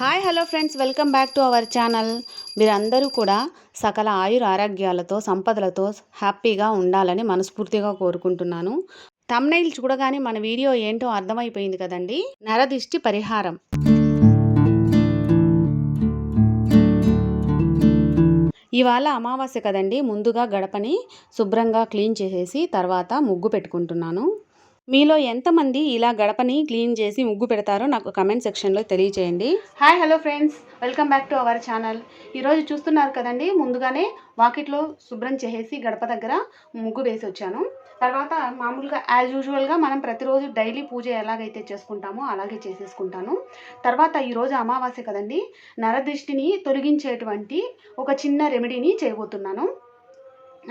Hi hello friends. Welcome back to our channel. మీరందరూ కూడా సకల ఆయుర ఆరోగ్యాలతో సంపదలతో హ్యాపీగా ఉండాలని మనస్ఫూర్తిగా కోరుకుంటున్నాను. తమ్నైల్ చూడగానే మన వీడియో ఏంటో అర్థమైపోయింది కదండి? నరదిష్టి పరిహారం. ఇవాళ అమావాస్య కదండి. ముందుగా గడపని శుభ్రంగా క్లీన్ చేసేసి తర్వాత ముగ్గు పెట్టుకుంటున్నాను. మీలో ఎంతమంది ఇలా గడపని క్లీన్ చేసి ముగ్గు పెడతారో నాకు కమెంట్ సెక్షన్లో తెలియచేయండి. Hi hello friends. Welcome back to our channel. ఈరోజు చూస్తున్నారు కదండి ముందుగానే వాకిట్లో శుభ్రం చేసేసి గడప దగ్గర ముగ్గు వేసి వచ్చాను. తర్వాత మామూలుగా యాజ్ యూజువల్గా మనం ప్రతిరోజు డైలీ పూజ ఎలాగైతే చేసుకుంటామో అలాగే చేసేసుకుంటాను. తర్వాత ఈరోజు అమావాస్య కదండి నరదృష్టిని తొలగించేటువంటి ఒక చిన్న రెమెడీని చేయబోతున్నాను.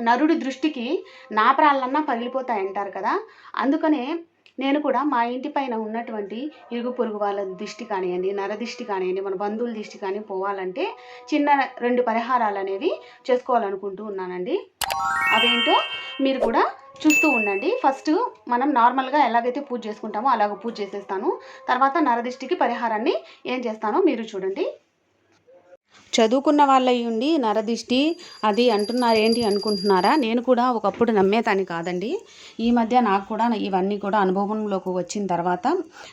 నరుడి దృష్టికి నా ప్రాళ్ళన్నా పగిలిపోతాయంటారు కదా? అందుకనే నేను కూడా మా ఇంటి పైన ఉన్నటువంటి ఇరుగు పొరుగు వాళ్ళ దిష్టి కానివ్వండి నరదిష్టి కానివ్వండి మన బంధువుల దిష్టి కానీ పోవాలంటే చిన్న రెండు పరిహారాలు అనేవి చేసుకోవాలనుకుంటూ ఉన్నానండి. అవేంటో మీరు కూడా చూస్తూ ఉండండి. ఫస్ట్ మనం నార్మల్గా ఎలాగైతే పూజ చేసుకుంటామో అలాగ పూజ చేసేస్తాను. తర్వాత నరదిష్టికి పరిహారాన్ని ఏం చేస్తానో మీరు చూడండి. చదువుకున్న వాళ్ళయి ఉండి నరదిష్టి అది అంటున్నారు ఏంటి అనుకుంటున్నారా? నేను కూడా ఒకప్పుడు నమ్మేదాన్ని కాదండి. ఈ మధ్య నాకు కూడా ఇవన్నీ కూడా అనుభవంలోకి వచ్చిన తర్వాత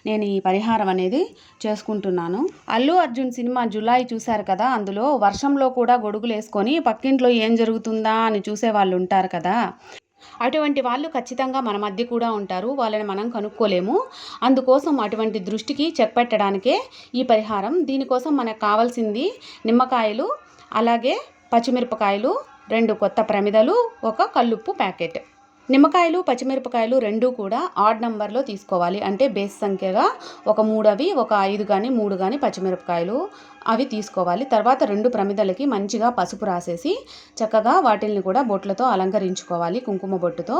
నేను ఈ పరిహారం అనేది చేసుకుంటున్నాను. అల్లు అర్జున్ సినిమా జులై చూశారు కదా అందులో వర్షంలో కూడా గొడుగులు వేసుకొని పక్కింట్లో ఏం జరుగుతుందా అని చూసే వాళ్ళు ఉంటారు కదా. అటువంటి వాళ్ళు ఖచ్చితంగా మన మధ్య కూడా ఉంటారు. వాళ్ళని మనం కనుక్కోలేము. అందుకోసం అటువంటి దృష్టికి చెక్ పెట్టడానికే ఈ పరిహారం. దీనికోసం మనకు కావాల్సింది నిమ్మకాయలు అలాగే పచ్చిమిరపకాయలు రెండు కొత్త ప్రమిదలు ఒక కల్లుప్పు ప్యాకెట్. నిమ్మకాయలు పచ్చిమిరపకాయలు రెండు కూడా ఆడ్ నెంబర్లో తీసుకోవాలి. అంటే బేస్ సంఖ్యగా ఒక మూడు అవి ఒక ఐదు కానీ మూడు కానీ పచ్చిమిరపకాయలు అవి తీసుకోవాలి. తర్వాత రెండు ప్రమిదలకి మంచిగా పసుపు రాసేసి చక్కగా వాటిల్ని కూడా బొట్లతో అలంకరించుకోవాలి కుంకుమ బొట్టుతో.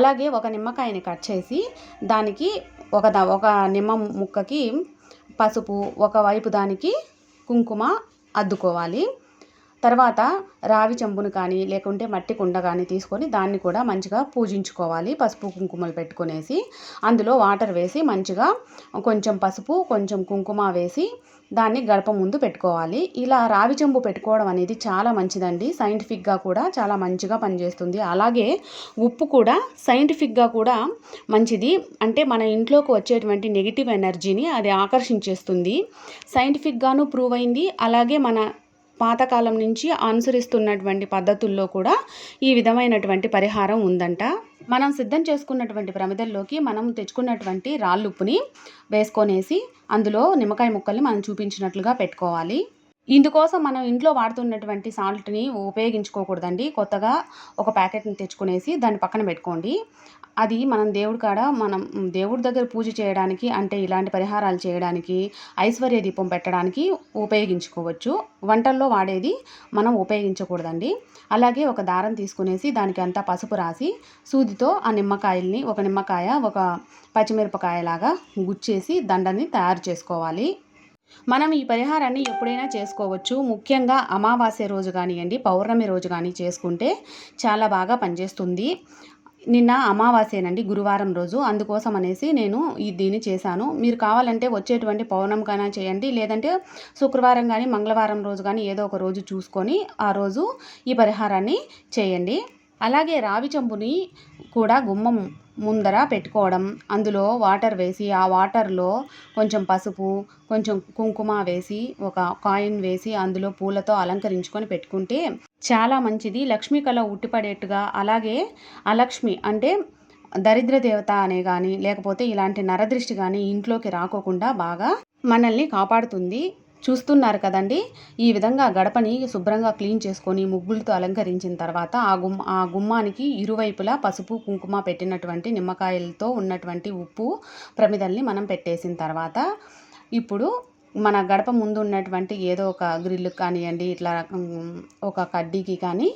అలాగే ఒక నిమ్మకాయని కట్ చేసి దానికి ఒక ఒక నిమ్మ ముక్కకి పసుపు ఒకవైపు దానికి కుంకుమ అద్దుకోవాలి. తర్వాత రావి చెంబును కానీ లేకుంటే మట్టి కుండ కానీ తీసుకొని దాన్ని కూడా మంచిగా పూజించుకోవాలి. పసుపు కుంకుమలు పెట్టుకునేసి అందులో వాటర్ వేసి మంచిగా కొంచెం పసుపు కొంచెం కుంకుమ వేసి దాన్ని గడప ముందు పెట్టుకోవాలి. ఇలా రావి చెంబు పెట్టుకోవడం అనేది చాలా మంచిదండి. సైంటిఫిక్గా కూడా చాలా మంచిగా పనిచేస్తుంది. అలాగే ఉప్పు కూడా సైంటిఫిక్గా కూడా మంచిది. అంటే మన ఇంట్లోకి వచ్చేటువంటి నెగిటివ్ ఎనర్జీని అది ఆకర్షించేస్తుంది. సైంటిఫిక్గాను ప్రూవ్ అయింది. అలాగే మన పాతకాలం నుంచి అనుసరిస్తున్నటువంటి పద్ధతుల్లో కూడా ఈ విధమైనటువంటి పరిహారం ఉందంట. మనం సిద్ధం చేసుకున్నటువంటి ప్రమిదల్లోకి మనం తెచ్చుకున్నటువంటి రాళ్ళుప్పుని వేసుకొనేసి అందులో నిమ్మకాయ ముక్కల్ని మనం చూపించినట్లుగా పెట్టుకోవాలి. ఇందుకోసం మనం ఇంట్లో వాడుతున్నటువంటి సాల్ట్ని ఉపయోగించుకోకూడదండి. కొత్తగా ఒక ప్యాకెట్ని తెచ్చుకునేసి దాన్ని పక్కన పెట్టుకోండి. అది మనం దేవుడి కాడ మనం దేవుడి దగ్గర పూజ చేయడానికి అంటే ఇలాంటి పరిహారాలు చేయడానికి ఐశ్వర్య దీపం పెట్టడానికి ఉపయోగించుకోవచ్చు. వంటల్లో వాడేది మనం ఉపయోగించకూడదండి. అలాగే ఒక దారం తీసుకునేసి దానికి అంతా పసుపు రాసి సూదితో ఆ నిమ్మకాయల్ని ఒక నిమ్మకాయ ఒక పచ్చిమిరపకాయలాగా గుచ్చేసి దండని తయారు చేసుకోవాలి. మనం ఈ పరిహారాన్ని ఎప్పుడైనా చేసుకోవచ్చు. ముఖ్యంగా అమావాస్య రోజు కానివ్వండి పౌర్ణమి రోజు కానీ చేసుకుంటే చాలా బాగా పనిచేస్తుంది. నిన్న అమావాస్యనండి గురువారం రోజు. అందుకోసం అనేసి నేను ఈ దీన్ని చేశాను. మీరు కావాలంటే వచ్చేటువంటి పౌర్ణమికైనా చేయండి. లేదంటే శుక్రవారం కానీ మంగళవారం రోజు కానీ ఏదో ఒక రోజు చూసుకొని ఆ రోజు ఈ పరిహారాన్ని చేయండి. అలాగే రావి చెంబుని కూడా గుమ్మం ముందర పెట్టుకోవడం. అందులో వాటర్ వేసి ఆ వాటర్లో కొంచెం పసుపు కొంచెం కుంకుమ వేసి ఒక కాయిన్ వేసి అందులో పూలతో అలంకరించుకొని పెట్టుకుంటే చాలా మంచిది. లక్ష్మీ కళ ఉట్టిపడేట్టుగా అలాగే అలక్ష్మి అంటే దరిద్ర దేవత అనే కానీ లేకపోతే ఇలాంటి నరదృష్టి కానీ ఇంట్లోకి రాకోకుండా బాగా మనల్ని కాపాడుతుంది. చూస్తున్నారు కదండి. ఈ విధంగా గడపని శుభ్రంగా క్లీన్ చేసుకొని ముగ్గులతో అలంకరించిన తర్వాత ఆ గుమ్మ ఆ గుమ్మానికి ఇరువైపులా పసుపు కుంకుమ పెట్టినటువంటి నిమ్మకాయలతో ఉన్నటువంటి ఉప్పు ప్రమిదల్ని మనం పెట్టేసిన తర్వాత ఇప్పుడు మన గడప ముందు ఉన్నటువంటి ఏదో ఒక గ్రిల్ కానివ్వండి ఇట్లా ఒక కడ్డీకి కానీ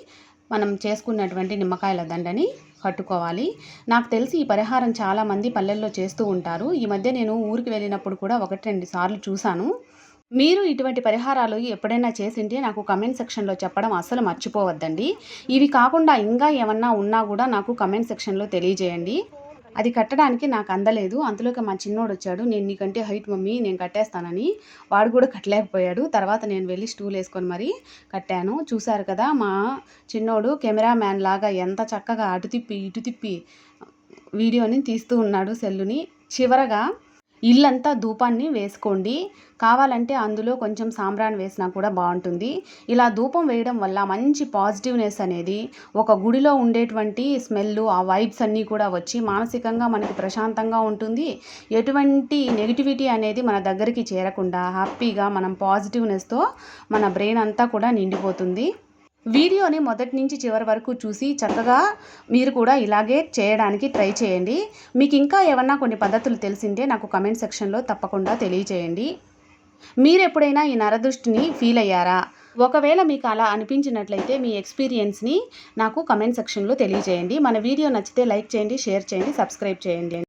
మనం చేసుకున్నటువంటి నిమ్మకాయల దండని కట్టుకోవాలి. నాకు తెలిసి ఈ పరిహారం చాలామంది పల్లెల్లో చేస్తూ ఉంటారు. ఈ మధ్య నేను ఊరికి వెళ్ళినప్పుడు కూడా ఒకటి రెండు సార్లు చూశాను. మీరు ఇటువంటి పరిహారాలు ఎప్పుడైనా చేసింటే నాకు కమెంట్ సెక్షన్లో చెప్పడం అస్సలు మర్చిపోవద్దండి. ఇవి కాకుండా ఇంకా ఏమన్నా ఉన్నా కూడా నాకు కమెంట్ సెక్షన్లో తెలియజేయండి. అది కట్టడానికి నాకు అందలేదు. అందులోకి మా చిన్నోడు వచ్చాడు. నేను నీకంటే హైట్ మమ్మీ నేను కట్టేస్తానని. వాడు కూడా కట్టలేకపోయాడు. తర్వాత నేను వెళ్ళి స్టూల్ వేసుకొని మరీ కట్టాను. చూశారు కదా మా చిన్నోడు కెమెరా మ్యాన్ లాగా ఎంత చక్కగా అటు తిప్పి ఇటు తిప్పి వీడియోని తీస్తూ ఉన్నాడు సెల్లుని. చివరగా ఇల్లంతా ధూపాన్ని వేసుకోండి. కావాలంటే అందులో కొంచెం సాంబ్రాన్ వేసినా కూడా బాగుంటుంది. ఇలా ధూపం వేయడం వల్ల మంచి పాజిటివ్నెస్ అనేది ఒక గుడిలో ఉండేటువంటి స్మెల్ ఆ వైబ్స్ అన్నీ కూడా వచ్చి మానసికంగా మనకి ప్రశాంతంగా ఉంటుంది. ఎటువంటి నెగిటివిటీ అనేది మన దగ్గరికి చేరకుండా హ్యాపీగా మనం పాజిటివ్నెస్తో మన బ్రెయిన్ అంతా కూడా నిండిపోతుంది. వీడియోని మొదటి నుంచి చివరి వరకు చూసి చక్కగా మీరు కూడా ఇలాగే చేయడానికి ట్రై చేయండి. మీకు ఇంకా ఏమన్నా కొన్ని పద్ధతులు తెలిసింటే నాకు కమెంట్ సెక్షన్లో తప్పకుండా తెలియచేయండి. మీరు ఎప్పుడైనా ఈ నరదృష్టిని ఫీల్ అయ్యారా? ఒకవేళ మీకు అలా అనిపించినట్లయితే మీ ఎక్స్పీరియన్స్ని నాకు కమెంట్ సెక్షన్లో తెలియజేయండి మన వీడియో నచ్చితే లైక్ చేయండి షేర్ చేయండి సబ్స్క్రైబ్ చేయండి.